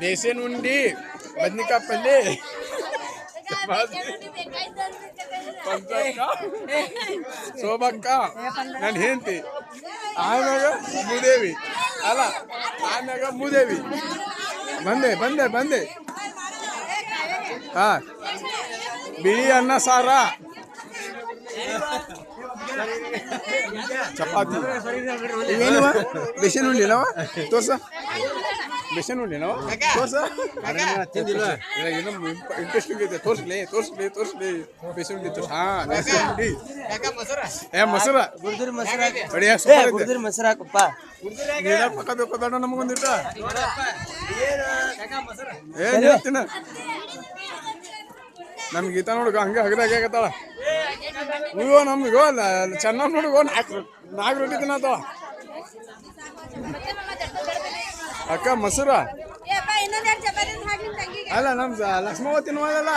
ಬೇಸನ್ ಉಂಡಿ ಬದ್ನಿಕಾಯಿ ಪಲ್ಯ ಪಂಚಕ್ಕ ಶೋಭಕ್ಕ ನನ್ನ ಹೆಂಡತಿ ಆಮ್ಯಾಗ ಮೂದೇವಿ ಅಲ್ಲ ಆಮ್ಯಾಗ ಮೂದೇವಿ ಬಂದೆ ಬಂದೆ ಬಂದೆ ಹಾ ಬಿಳಿ ಅನ್ನ ಸಾರ ಚಪಾತಿ ಇವೇನುವ ಬೆಸನ್ ಉಂಡಿನವ ತೋರ್ಸ. ಉಂಡಿ ನಾವು ತೋರ್ಸ ಇಂಟ್ರೆಸ್ಟಿಂಗ್ ಐತೆ ತೋರ್ಸ್ಲಿ ತೋರ್ಸ್ಲಿ ತೋರ್ಸ್ಲಿ. ಮಿಷನ್ ಉಂಡಿ ತೋರ್ಸ್. ಹಾ ಬೆಸನ್ ಉಂಡಿ ಏ ಮೊಸರ. ಗುರ್ದುರ್ ಮೊಸರು ಬಡಿಯ ಸೂಪರ್ ಗುರ್ದುರ್ ಮೊಸರು ಹಾಕಪ್ಪ. ನೀರ ಪಕ್ಕ ಬೇಕು ದೊಡ್ಡ ನಮಗೊಂದಿಟ್ಟ ಏ ಹೇಳ್ತೀನ ನಮ್ ಗೀತಾ ನೋಡು ಹಂಗೆ ಹಗದಾಗ ಆಗತ್ತಾಳ ನಮ್ಗೋ ಚೆನ್ನಾಗಿ ನೋಡುಗೋ ನಾಲ್ಕು ನಾಲ್ಕು ರೊಟ್ಟಿ ತಿನ್ನತ್ತಾಳ ಅಕ್ಕ, ಮೊಸರ? ಲಕ್ಷ್ಮಾವತಿ ಅಲ್ಲ, ನಮ್ ಲಕ್ಷ್ಮವ್ವ ತಿನ್ನುವಾಗಲ್ಲ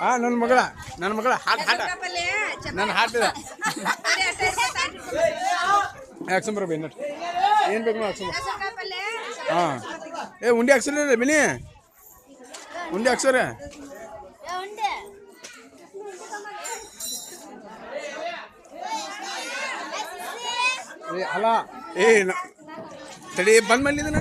ಹಾ ನನ್ನ ಮಗಳ ನನ್ನ ಮಗಳ ಹಾಟ್ ಹಾಟ ನನ್ನ ಹಾಟಿದ ಚಪಾತಿ ಅಷ್ಟೇ ನೋಡಿ ಏನು ಬೇಕು ಹಾಕ್ಸಂಬ್ರ ಹಾಂ. ಏ, ಉಂಡಿ ಹಾಕ್ಸರಿ ಮಿನಿ? ಉಂಡಿ ಹಾಕ್ಸರ ಉಂಡೆ ಏ ಅಲ್ಲ ಏ ತಡಿ ಬಂದ್ ಮಾಡಿದನ